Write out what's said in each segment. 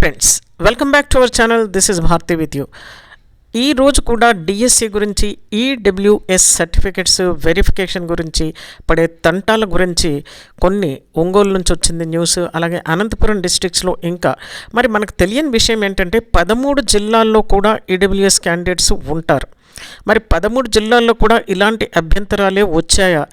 Friends welcome back to our channel this is Bharathi with you ఈ రోజు కూడా DSC గురించి ఈడబ్ల్యూఎస్ సర్టిఫికెట్స్ వెరిఫికేషన్ గురించి పడే తంటాల గురించి కొన్ని ఒంగోలు నుంచి వచ్చింది న్యూస్ అలాగే అనంతపురం డిస్ట్రిక్ట్స్లో ఇంకా. మరి మనకు తెలియని విషయం ఏంటంటే పదమూడు జిల్లాల్లో కూడా ఈడబ్ల్యూఎస్ క్యాండిడేట్స్ ఉంటారు. మరి పదమూడు జిల్లాల్లో కూడా ఇలాంటి అభ్యంతరాలే వచ్చాయా?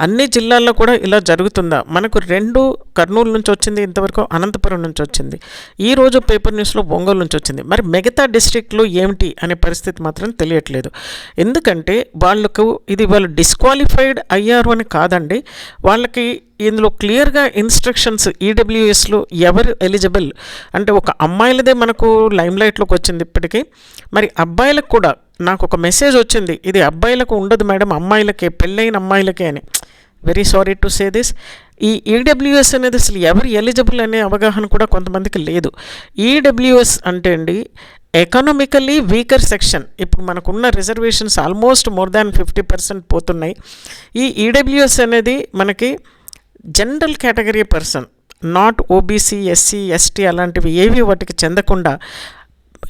అన్ని జిల్లాల్లో కూడా ఇలా జరుగుతుందా? మనకు రెండు కర్నూలు నుంచి వచ్చింది ఇంతవరకు అనంతపురం నుంచి వచ్చింది. ఈ రోజు పేపర్ న్యూస్లో ఒంగోలు నుంచి వచ్చింది. మరి మిగతా డిస్ట్రిక్ట్లు ఏమిటి అనే పరిస్థితి మాత్రం తెలియట్లేదు. ఎందుకంటే వాళ్ళకు ఇది వాళ్ళు డిస్క్వాలిఫైడ్ అయ్యారు అని కాదండి. వాళ్ళకి ఇందులో క్లియర్గా ఇన్స్ట్రక్షన్స్ ఈడబ్ల్యూఎస్లో ఎవరు ఎలిజిబుల్? అంటే ఒక అమ్మాయిలదే మనకు లైమ్లైట్లోకి వచ్చింది ఇప్పటికీ. మరి అబ్బాయిలకు కూడా నాకు ఒక మెసేజ్ వచ్చింది. ఇది అబ్బాయిలకు ఉండదు మేడం అమ్మాయిలకే పెళ్ళైన అమ్మాయిలకే అని. Very sorry to say this. ఈ ఈడబ్ల్యూఎస్ అనేది అసలు ఎవరు ఎలిజిబుల్ అనే అవగాహన కూడా కొంతమందికి లేదు. ఈడబ్ల్యూఎస్ అంటే అండి ఎకనామికలీ వీకర్ సెక్షన్ ఇప్పుడు మనకున్న reservations almost more than fifty percent పోతున్నాయి. ఈ ఈడబ్ల్యూఎస్ అనేది మనకి general category person not OBC SC ST అలాంటివి ఏవి వాటికి చెందకుండా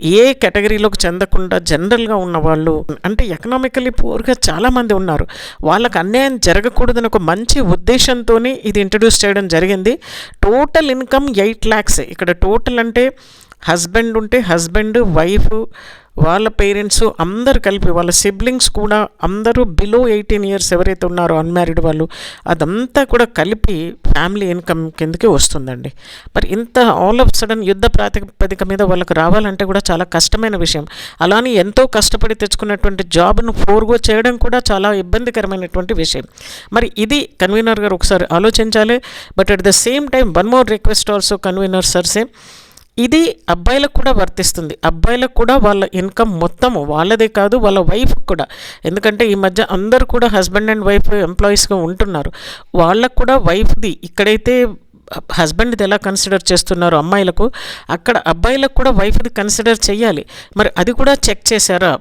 ఏ కేటగిరీలోకి చెందకుండా జనరల్గా ఉన్న వాళ్ళు అంటే ఎకనామికలీ పూర్గా చాలామంది ఉన్నారు. వాళ్ళకి అన్యాయం జరగకూడదని ఒక మంచి ఉద్దేశంతో ఇది ఇంట్రడ్యూస్ చేయడం జరిగింది. Total income eight lakhs. ఇక్కడ టోటల్ అంటే హస్బెండ్ ఉంటే హస్బెండ్ వైఫ్ వాళ్ళ పేరెంట్స్ అందరు కలిపి వాళ్ళ సిబ్లింగ్స్ కూడా అందరూ బిలో ఎయిటీన్ ఇయర్స్ ఎవరైతే ఉన్నారో అన్మ్యారీడ్ వాళ్ళు అదంతా కూడా కలిపి ఫ్యామిలీ ఇన్కమ్ కిందకి వస్తుందండి. మరి ఇంత ఆల్ ఆఫ్ సడన్ యుద్ధ ప్రాతిపదిక మీద వాళ్ళకి రావాలంటే కూడా చాలా కష్టమైన విషయం. అలానే ఎంతో కష్టపడి తెచ్చుకున్నటువంటి జాబ్ను ఫోర్గో చేయడం కూడా చాలా ఇబ్బందికరమైనటువంటి విషయం. మరి ఇది కన్వీనర్ గారు ఒకసారి ఆలోచించాలి. But at the same time one more request also convener sir same ఇది అబ్బాయిలకు కూడా వర్తిస్తుంది. అబ్బాయిలకు కూడా వాళ్ళ ఇన్కమ్ మొత్తం వాళ్ళదే కాదు వాళ్ళ వైఫ్ కూడా. ఎందుకంటే ఈ మధ్య అందరూ కూడా హస్బెండ్ అండ్ వైఫ్ ఎంప్లాయీస్గా ఉంటున్నారు. వాళ్ళకు కూడా వైఫ్ది ఇక్కడైతే హస్బెండ్ది ఎలా కన్సిడర్ చేస్తున్నారు అమ్మాయిలకు అక్కడ అబ్బాయిలకు కూడా వైఫ్ది కన్సిడర్ చేయాలి. మరి అది కూడా చెక్ చేశారా?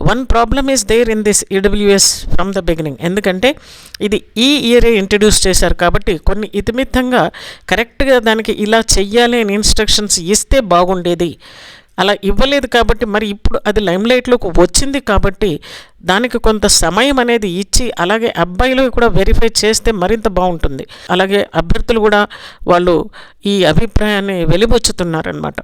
One problem is there in this EWS from the beginning ఎందుకంటే ఇది ఈ ఇయరే ఇంట్రడ్యూస్ చేశారు కాబట్టి కొన్ని ఇతిమిత్తంగా కరెక్ట్గా దానికి ఇలా చెయ్యాలి అని ఇన్స్ట్రక్షన్స్ ఇస్తే బాగుండేది. అలా ఇవ్వలేదు కాబట్టి మరి ఇప్పుడు అది లైమ్లైట్లోకి వచ్చింది కాబట్టి దానికి కొంత సమయం అనేది ఇచ్చి అలాగే అబ్బాయిలు కూడా వెరిఫై చేస్తే మరింత బాగుంటుంది. అలాగే అభ్యర్థులు కూడా వాళ్ళు ఈ అభిప్రాయాన్ని వెలిబొచ్చుతున్నారనమాట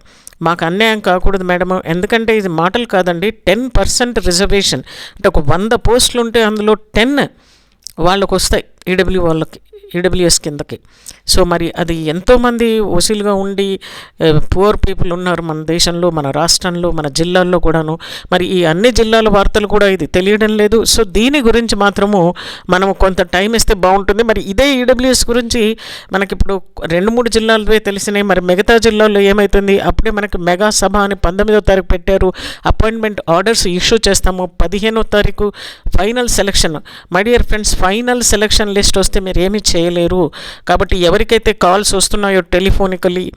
మాకు అన్యాయం కాకూడదు మేడం. ఎందుకంటే ఇది మాటలు కాదండి టెన్ పర్సెంట్ రిజర్వేషన్. అంటే ఒక వంద పోస్టులు ఉంటే అందులో టెన్ వాళ్ళకు వస్తాయి ఈడబ్ల్యూ వాళ్ళకి. ఈడబ్ల్యూఎస్ కిందకి. సో మరి అది ఎంతోమంది వసూలుగా ఉండి పువర్ పీపుల్ ఉన్నారు మన దేశంలో మన రాష్ట్రంలో మన జిల్లాల్లో కూడాను. మరి ఈ అన్ని జిల్లాల వార్తలు కూడా ఇది తెలియడం లేదు. సో దీని గురించి మాత్రము మనం కొంత టైం ఇస్తే బాగుంటుంది. మరి ఇదే ఈడబ్ల్యూఎస్ గురించి మనకిప్పుడు రెండు మూడు జిల్లాలవే తెలిసినాయి. మరి మిగతా జిల్లాల్లో ఏమవుతుంది అప్పుడే మనకి మెగా సభ అని పంతొమ్మిదో తారీఖు పెట్టారు. అపాయింట్మెంట్ ఆర్డర్స్ ఇష్యూ చేస్తాము. పదిహేనో తారీఖు final selection my dear friends final selection list వస్తే మీరు ఏమీ చేయలేరు. కాబట్టి ఎవరికైతే కాల్స్ వస్తున్నాయో టెలిఫోనికలీ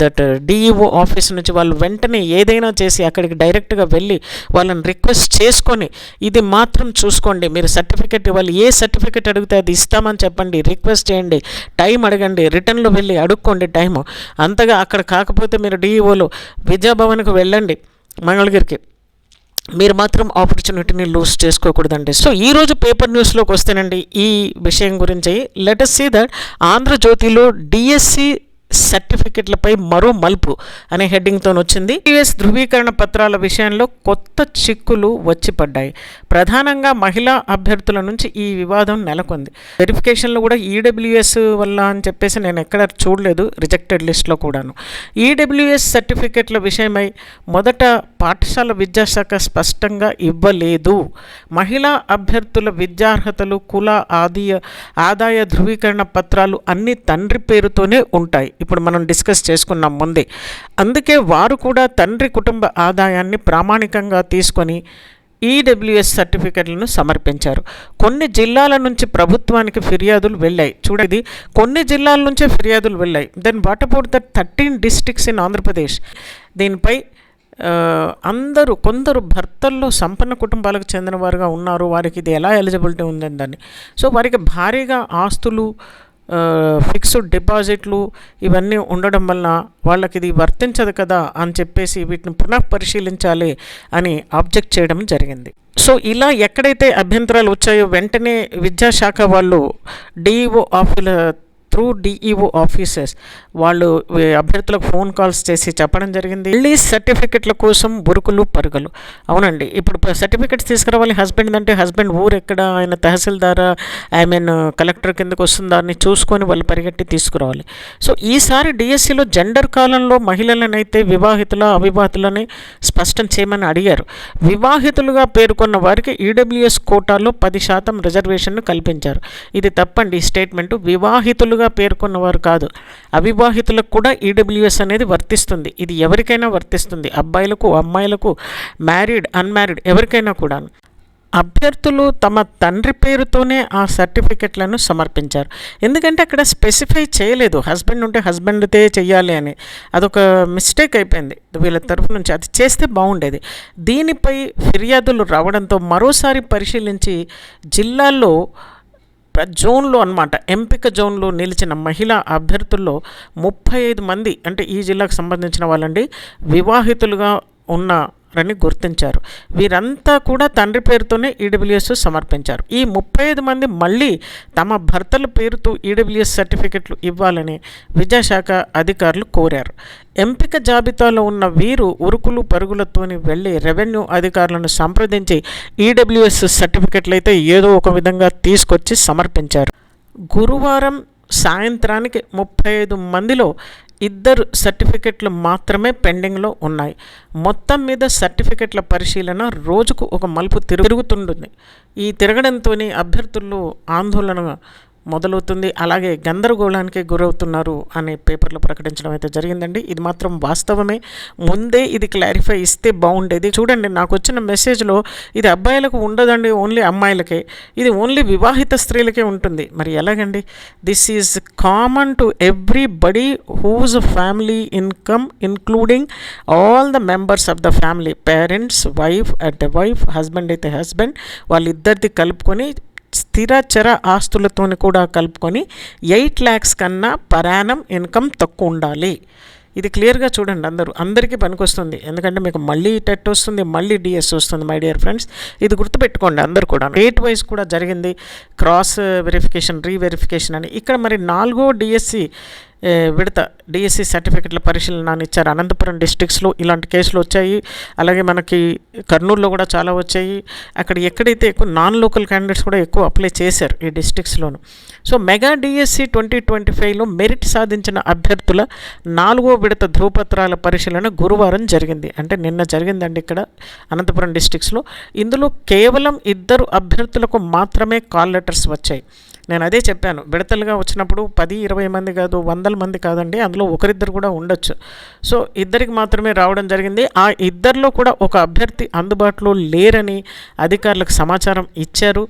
దట్ డిఈఓ ఆఫీస్ నుంచి వాళ్ళు వెంటనే ఏదైనా చేసి అక్కడికి డైరెక్ట్గా వెళ్ళి వాళ్ళని రిక్వెస్ట్ చేసుకొని ఇది మాత్రం చూసుకోండి. మీరు సర్టిఫికెట్ ఇవ్వాలి. ఏ సర్టిఫికెట్ అడిగితే అది ఇస్తామని చెప్పండి. రిక్వెస్ట్ చేయండి. టైం అడగండి. రిటర్న్లో వెళ్ళి అడుక్కోండి టైము. అంతగా అక్కడ కాకపోతే మీరు డిఈఓలో విద్యాభవన్కి వెళ్ళండి. మంగళగిరికి. మీరు మాత్రం ఆపర్చునిటీని లూజ్ చేసుకోకూడదండి. సో ఈరోజు పేపర్ న్యూస్లోకి వస్తేనండి ఈ విషయం గురించి. లెటస్ సీ దట్ ఆంధ్రజ్యోతిలో డిఎస్సి సర్టిఫికెట్లపై మరో మలుపు అనే హెడ్డింగ్తో వచ్చింది. యుఎస్ ధృవీకరణ పత్రాల విషయంలో కొత్త చిక్కులు వచ్చి పడ్డాయి. ప్రధానంగా మహిళా అభ్యర్థుల నుంచి ఈ వివాదం నెలకొంది. వెరిఫికేషన్లో కూడా ఈడబ్ల్యూఎస్ వల్ల అని చెప్పేసి నేను ఎక్కడ చూడలేదు రిజెక్టెడ్ లిస్ట్లో కూడాను. ఈడబ్ల్యూఎస్ సర్టిఫికెట్ల విషయమై మొదట పాఠశాల విద్యాశాఖ స్పష్టంగా ఇవ్వలేదు. మహిళా అభ్యర్థుల విద్యార్హతలు కుల ఆదాయ ఆదాయ ధృవీకరణ పత్రాలు అన్ని తండ్రి పేరుతోనే ఉంటాయి. ఇప్పుడు మనం డిస్కస్ చేసుకున్నాం ముందే. అందుకే వారు కూడా తండ్రి కుటుంబ ఆదాయాన్ని ప్రామాణికంగా తీసుకొని ఈడబ్ల్యూఎస్ సర్టిఫికెట్లను సమర్పించారు. కొన్ని జిల్లాల నుంచి ప్రభుత్వానికి ఫిర్యాదులు వెళ్ళాయి. చూడది కొన్ని జిల్లాల నుంచే ఫిర్యాదులు వెళ్ళాయి. Then what about the thirteen districts in Andhra Pradesh దీనిపై అందరూ కొందరు భర్తల్లో సంపన్న కుటుంబాలకు చెందిన వారుగా ఉన్నారు. వారికి ఇది ఎలా ఎలిజిబిలిటీ ఉందని దాన్ని సో వారికి భారీగా ఆస్తులు ఫిక్స్డ్ డిపాజిట్లు ఇవన్నీ ఉండడం వల్ల వాళ్ళకి ఇది వర్తించదు కదా అని చెప్పేసి వీటిని పునః పరిశీలించాలి అని ఆబ్జెక్ట్ చేయడం జరిగింది. సో ఇలా ఎక్కడైతే అభ్యంతరాలు వచ్చాయో వెంటనే విద్యాశాఖ వాళ్ళు డిఈఓ ఆఫీల త్రూ డిఈఓ ఆఫీసర్స్ వాళ్ళు అభ్యర్థులకు ఫోన్ కాల్స్ చేసి చెప్పడం జరిగింది. మళ్ళీ సర్టిఫికెట్ల కోసం బురుకులు పరుగులు. అవునండి. ఇప్పుడు సర్టిఫికెట్స్ తీసుకురావాలి హస్బెండ్ అంటే హస్బెండ్ ఊరు ఎక్కడ ఆయన తహసీల్దార్ ఐ మీన్ కలెక్టర్ కిందకు వస్తుందా అని చూసుకొని వాళ్ళు పరిగెట్టి తీసుకురావాలి. సో ఈసారి డిఎస్సిలో జెండర్ కాలంలో మహిళలనైతే వివాహితుల అవివాహితులని స్పష్టం చేయమని అడిగారు. వివాహితులుగా పేర్కొన్న వారికి ఈడబ్ల్యూఎస్ కోటాలో పది శాతం రిజర్వేషన్ను కల్పించారు. ఇది తప్పండి. ఈ స్టేట్మెంట్ వివాహితులుగా పేర్కొన్నవారు కాదు. అవివాహితులకు కూడా ఈడబ్ల్యూఎస్ అనేది వర్తిస్తుంది. ఇది ఎవరికైనా వర్తిస్తుంది. అబ్బాయిలకు అమ్మాయిలకు మ్యారీడ్ అన్మ్యారీడ్ ఎవరికైనా కూడా అభ్యర్థులు తమ తండ్రి పేరుతోనే ఆ సర్టిఫికెట్లను సమర్పించారు. ఎందుకంటే అక్కడ స్పెసిఫై చేయలేదు. హస్బెండ్ ఉంటే హస్బెండ్తే చేయాలి అని. అదొక మిస్టేక్ అయిపోయింది వీళ్ళ తరఫు నుంచి. అది చేస్తే బాగుండేది. దీనిపై ఫిర్యాదులు రావడంతో మరోసారి పరిశీలించి జిల్లాల్లో జోన్లో అనమాట ఎంపిక జోన్లో నిలిచిన మహిళా అభ్యర్థుల్లో ముప్పై ఐదు మంది అంటే ఈ జిల్లాకు సంబంధించిన వాళ్ళండి వివాహితులుగా ఉన్న అని గుర్తించారు. వీరంతా కూడా తండ్రి పేరుతోనే ఈడబ్ల్యూఎస్ సమర్పించారు. ఈ ముప్పై ఐదు మంది మళ్ళీ తమ భర్తల పేరుతో ఈడబ్ల్యూఎస్ సర్టిఫికెట్లు ఇవ్వాలని విద్యాశాఖ అధికారులు కోరారు. ఎంపిక జాబితాలో ఉన్న వీరు ఉరుకులు పరుగులతోని వెళ్ళి రెవెన్యూ అధికారులను సంప్రదించి ఈడబ్ల్యూఎస్ సర్టిఫికెట్లు అయితే ఏదో ఒక విధంగా తీసుకొచ్చి సమర్పించారు. గురువారం సాయంత్రానికి ముప్పై ఐదు మందిలో ఇద్దరు సర్టిఫికెట్లు మాత్రమే పెండింగ్లో ఉన్నాయి. మొత్తం మీద సర్టిఫికెట్ల పరిశీలన రోజుకు ఒక మలుపు తిరుగు- తిరుగుతుంటుంది. ఈ తిరగడంతో అభ్యర్థులు ఆందోళన మొదలవుతుంది. అలాగే గందరగోళానికి గురవుతున్నారు అనే పేపర్లో ప్రకటించడం అయితే జరిగిందండి. ఇది మాత్రం వాస్తవమే. ముందే ఇది క్లారిఫై ఇస్తే బాగుండేది. చూడండి నాకు వచ్చిన మెసేజ్లో ఇది అబ్బాయిలకు ఉండదండి ఓన్లీ అమ్మాయిలకే. ఇది ఓన్లీ వివాహిత స్త్రీలకే ఉంటుంది. మరి ఎలాగండి? This is common to everybody whose family income including all the members of the family parents wife at the wife husband అయితే హస్బెండ్ వాళ్ళిద్దరిది కలుపుకొని స్థిర చర ఆస్తులతోని కూడా కలుపుకొని ఎయిట్ ల్యాక్స్ కన్నా పరాణం ఇన్కమ్ తక్కువ ఉండాలి. ఇది క్లియర్గా చూడండి అందరూ. అందరికీ పనికొస్తుంది. ఎందుకంటే మీకు మళ్ళీ టెట్ వస్తుంది మళ్ళీ డిఎస్ వస్తుంది మై డియర్ ఫ్రెండ్స్. ఇది గుర్తుపెట్టుకోండి అందరు కూడా. రేట్ వైజ్ కూడా జరిగింది. క్రాస్ వెరిఫికేషన్ రీవెరిఫికేషన్ అని. ఇక్కడ మరి నాలుగో డిఎస్సి విడత డిఎస్సి సర్టిఫికెట్ల పరిశీలన ఇచ్చారు అనంతపురం డిస్టిక్స్లో ఇలాంటి కేసులు వచ్చాయి. అలాగే మనకి కర్నూలులో కూడా చాలా వచ్చాయి. అక్కడ ఎక్కడైతే ఎక్కువ నాన్ లోకల్ క్యాండిడేట్స్ కూడా ఎక్కువ అప్లై చేశారు ఈ డిస్టిక్స్లోను so mega DSC twenty twenty ఫైవ్లో మెరిట్ సాధించిన అభ్యర్థుల నాలుగో విడత ధ్రువపత్రాల పరిశీలన గురువారం జరిగింది. అంటే నిన్న జరిగిందండి ఇక్కడ అనంతపురం డిస్టిక్స్లో ఇందులో కేవలం ఇద్దరు అభ్యర్థులకు మాత్రమే కాల్ లెటర్స్ వచ్చాయి. నేను అదే చెప్పాను. విడతలుగా వచ్చినప్పుడు పది ఇరవై మంది కాదు వందల మంది కాదండి. అందులో ఒకరిద్దరు కూడా ఉండొచ్చు. సో ఇద్దరికి మాత్రమే రావడం జరిగింది. ఆ ఇద్దరిలో కూడా ఒక అభ్యర్థి అందుబాటులో లేరని అధికారులకు సమాచారం ఇచ్చారు.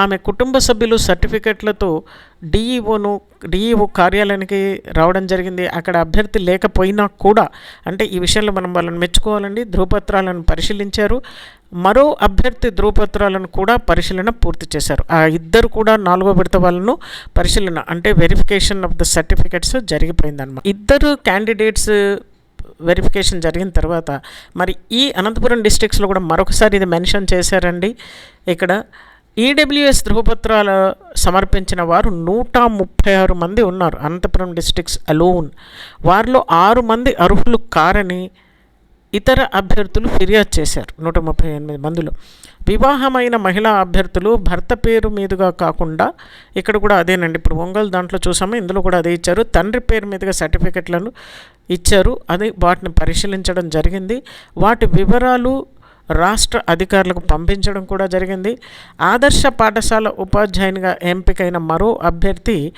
ఆమె కుటుంబ సభ్యులు సర్టిఫికెట్లతో డిఈఓను డిఈఓ కార్యాలయానికి రావడం జరిగింది. అక్కడ అభ్యర్థి లేకపోయినా కూడా అంటే ఈ విషయంలో మనం వాళ్ళని మెచ్చుకోవాలండి. ధృవపత్రాలను పరిశీలించారు. మరో అభ్యర్థి ధృవపత్రాలను కూడా పరిశీలన పూర్తి చేశారు. ఆ ఇద్దరు కూడా నాలుగో విడత వాళ్ళను పరిశీలన అంటే వెరిఫికేషన్ ఆఫ్ ద సర్టిఫికెట్స్ జరిగిపోయిందన్నమాట. ఇద్దరు క్యాండిడేట్స్ వెరిఫికేషన్ జరిగిన తర్వాత మరి ఈ అనంతపురం డిస్ట్రిక్ట్స్లో కూడా మరొకసారి ఇది మెన్షన్ చేశారండి. ఇక్కడ ఈడబ్ల్యూఎస్ ధృవపత్రాలు సమర్పించిన వారు నూట ముప్పై ఆరు మంది ఉన్నారు. Anantapuram districts alone. వారిలో ఆరు మంది అర్హులు కారని ఇతర అభ్యర్థులు ఫిర్యాదు చేశారు. నూట ముప్పై ఎనిమిది మందిలో. వివాహమైన మహిళా అభ్యర్థులు భర్త పేరు మీదుగా కాకుండా ఇక్కడ కూడా అదేనండి. ఇప్పుడు ఒంగోలు దాంట్లో చూసాము ఇందులో కూడా అదే ఇచ్చారు. తండ్రి పేరు మీదుగా సర్టిఫికెట్లను ఇచ్చారు. అది వాటిని పరిశీలించడం జరిగింది. వాటి వివరాలు రాష్ట్ర అధికారులకు పంపించడం కూడా జరిగింది. ఆదర్శ పాఠశాల ఉపాధ్యాయునిగా ఎంపికైన మరో అభ్యర్థి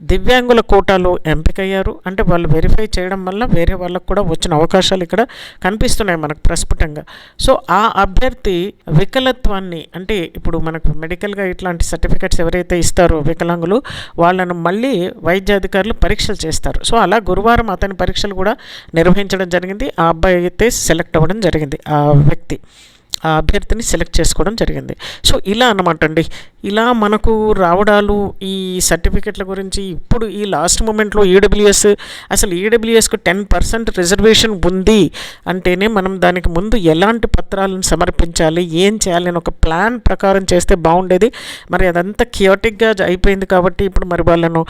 దివ్యాంగుల కోటాలో ఎంపికయ్యారు. అంటే వాళ్ళు వెరిఫై చేయడం వల్ల వేరే వాళ్ళకు కూడా వచ్చిన అవకాశాలు ఇక్కడ కనిపిస్తున్నాయి మనకు ప్రస్ఫుటంగా. సో ఆ అభ్యర్థి వికలత్వాన్ని అంటే ఇప్పుడు మనకు మెడికల్గా ఇట్లాంటి సర్టిఫికెట్స్ ఎవరైతే ఇస్తారో వికలాంగులు వాళ్ళను మళ్ళీ వైద్యాధికారులు పరీక్షలు చేస్తారు. సో అలా గురువారం అతని పరీక్షలు కూడా నిర్వహించడం జరిగింది. ఆ అబ్బాయి అయితే సెలెక్ట్ అవ్వడం జరిగింది. ఆ వ్యక్తి. ఆ అభ్యర్థిని సెలెక్ట్ చేసుకోవడం జరిగింది. సో ఇలా అనమాట అండి. ఇలా మనకు రావడాలు ఈ సర్టిఫికెట్ల గురించి ఇప్పుడు ఈ లాస్ట్ మూమెంట్లో ఈడబ్ల్యూఎస్ అసలు ఈడబ్ల్యూఎస్కు టెన్ పర్సెంట్ రిజర్వేషన్ ఉంది అంటేనే మనం దానికి ముందు ఎలాంటి పత్రాలను సమర్పించాలి ఏం చేయాలి అని ఒక ప్లాన్ ప్రకారం చేస్తే బాగుండేది. మరి అదంతా కియోటిక్గా అయిపోయింది కాబట్టి ఇప్పుడు మరి వాళ్ళను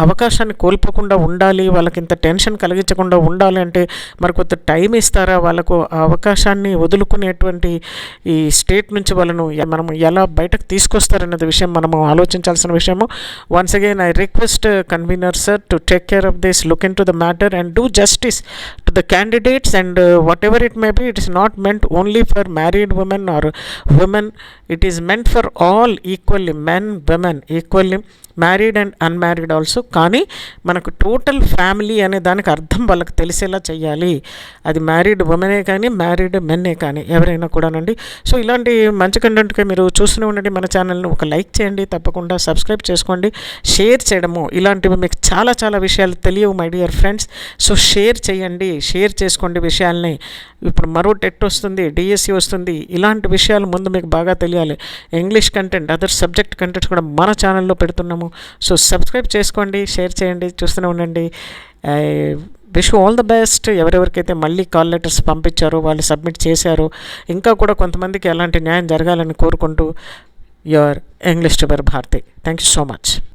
అవకాశాన్ని కోల్పోకుండా ఉండాలి వాళ్ళకి ఇంత టెన్షన్ కలిగించకుండా ఉండాలి అంటే మరి కొంత టైం ఇస్తారా? వాళ్ళకు ఆ అవకాశాన్ని వదులుకునేటువంటి ఈ స్టేట్ నుంచి వాళ్ళను మనం ఎలా బయటకు తీసుకొస్తారనేది విషయం మనము ఆలోచించాల్సిన విషయము. Once again I request convener sir to take care of this look in to the matter and do justice to the candidates and whatever it may be it is not meant only for married women or women it is meant for all equally men women equally married and unmarried also కానీ మనకు total family అనే దానికి అర్థం వాళ్ళకి తెలిసేలా చేయాలి అది married ఉమెనే కానీ మ్యారీడ్ మెన్నే కానీ ఎవరైనా కూడానండి. సో ఇలాంటి మంచి కంటెంట్కి మీరు చూస్తూనే ఉండండి. మన ఛానల్ని ఒక లైక్ చేయండి. తప్పకుండా సబ్స్క్రైబ్ చేసుకోండి. షేర్ చేయడము ఇలాంటివి మీకు చాలా చాలా విషయాలు తెలియవు my dear friends so share చేయండి. షేర్ చేసుకోండి విషయాల్ని. ఇప్పుడు మరో టెట్ వస్తుంది డిఎస్సి వస్తుంది. ఇలాంటి విషయాలు ముందు మీకు బాగా తెలియాలి. English content other subject contents కూడా మన ఛానల్లో పెడుతున్నాము. సో సబ్స్క్రైబ్ చేసుకోండి. షేర్ చేయండి చూస్తూనే ఉండండి. విష్ ఆల్ ద బెస్ట్ ఎవరెవరికైతే మళ్ళీ కాల్ లెటర్స్ పంపించారో వాళ్ళు సబ్మిట్ చేశారో ఇంకా కూడా కొంతమందికి ఎలాంటి న్యాయం జరగాలని కోరుకుంటూ your English tuber Bharathi thank you so much